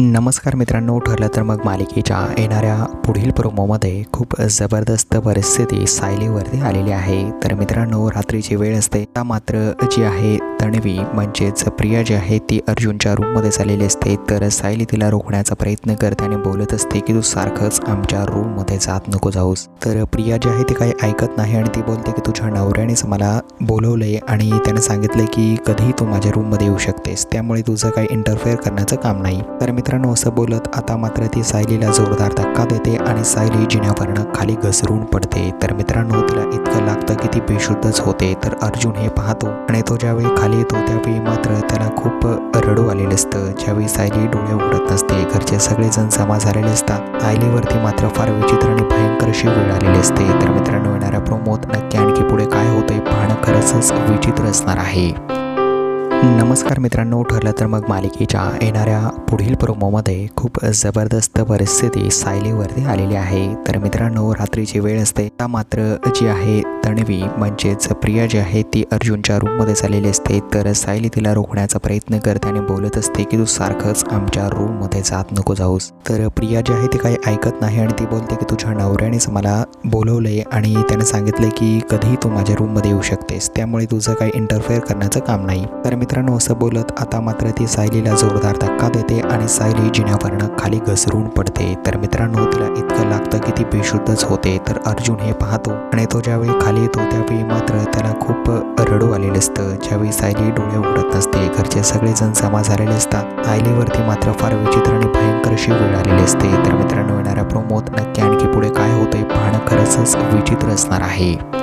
नमस्कार मित्रांनो ठरलं तर मग मालिकेच्या येणाऱ्या पुढील प्रोमोमध्ये खूप जबरदस्त परिस्थिती सायलीवरती आलेली आहे. तर मित्रांनो रात्रीची वेळ असते. आता मात्र जी आहे तणवी म्हणजेच प्रिया जी आहे ती अर्जुनच्या रूममध्ये चाललेली असते. तर सायली तिला रोखण्याचा प्रयत्न करते आणि बोलत असते की तू सारखंच आमच्या रूममध्ये जात नको जाऊस. तर प्रिया जी आहे ती काही ऐकत नाही आणि ती बोलते की तुझ्या नवऱ्यानेच मला बोलवलंय आणि त्याने सांगितलं की कधीही तू माझ्या रूममध्ये येऊ शकतेस. त्यामुळे तुझं काही इंटरफेअर करण्याचं काम नाही. तर मित्रांनो असं बोलत आता मात्र ती सायलीला जोरदार धक्का देते आणि सायली जिन्यावरनं खाली घसरून पडते. तर मित्रांनो तिला इतकं लागतं की ती बेशुद्धच होते. तर अर्जुन हे पाहतो आणि तो ज्यावेळी खाली येतो त्यावेळी मात्र त्याला खूप रडू आलेलं असतं. ज्यावेळी सायली डोळे उघडत नसते घरचे सगळेजण जमा झालेले असतात. सायलीवरती मात्र फार विचित्र आणि भयंकर अशी वेळ आलेली असते. तर मित्रांनो येणाऱ्या प्रोमोत नक्की आणखी पुढे काय होतंय पाहणं खरंच विचित्र असणार आहे. नमस्कार मित्रांनो ठरलं तर मग मालिकेच्या येणाऱ्या पुढील प्रोमोमध्ये खूप जबरदस्त परिस्थिती सायलीवरती आलेली आहे. तर मित्रांनो रात्रीची वेळ असते. त्या मात्र जी आहे तणवी म्हणजेच प्रिया जी आहे ती अर्जुनच्या रूममध्ये चाललेली असते. तर सायली तिला रोखण्याचा प्रयत्न करते आणि बोलत असते की तू सारखंच आमच्या रूममध्ये जात नको जाऊस. तर प्रिया जी आहे ती काही ऐकत नाही आणि ती बोलते की तुझ्या नवऱ्यानेच मला बोलवलंय आणि त्याने सांगितलंय की कधीही तू माझ्या रूममध्ये येऊ शकतेस. त्यामुळे तुझं काही इंटरफेअर करण्याचं काम नाही. तर मित्रांनो असं बोलत आता मात्र ती सायलीला जोरदार धक्का देते आणि सायली जिन्यावरनं खाली घसरून पडते. तर मित्रांनो तिला इतकं लागतं की ती बेशुद्धच होते. तर अर्जुन हे पाहतो आणि तो ज्यावेळी खाली येतो त्यावेळी मात्र त्याला खूप रडू आलेलं असतं. ज्यावेळी सायली डोळे उघडत नसते घरचे सगळेजण जमा झालेले असतात. सायलीवरती मात्र फार विचित्र आणि भयंकर अशी वेळ आलेली असते. तर मित्रांनो येणाऱ्या प्रोमोत नक्की आणखी पुढे काय होतंय पाहणं खरंच विचित्र असणार आहे.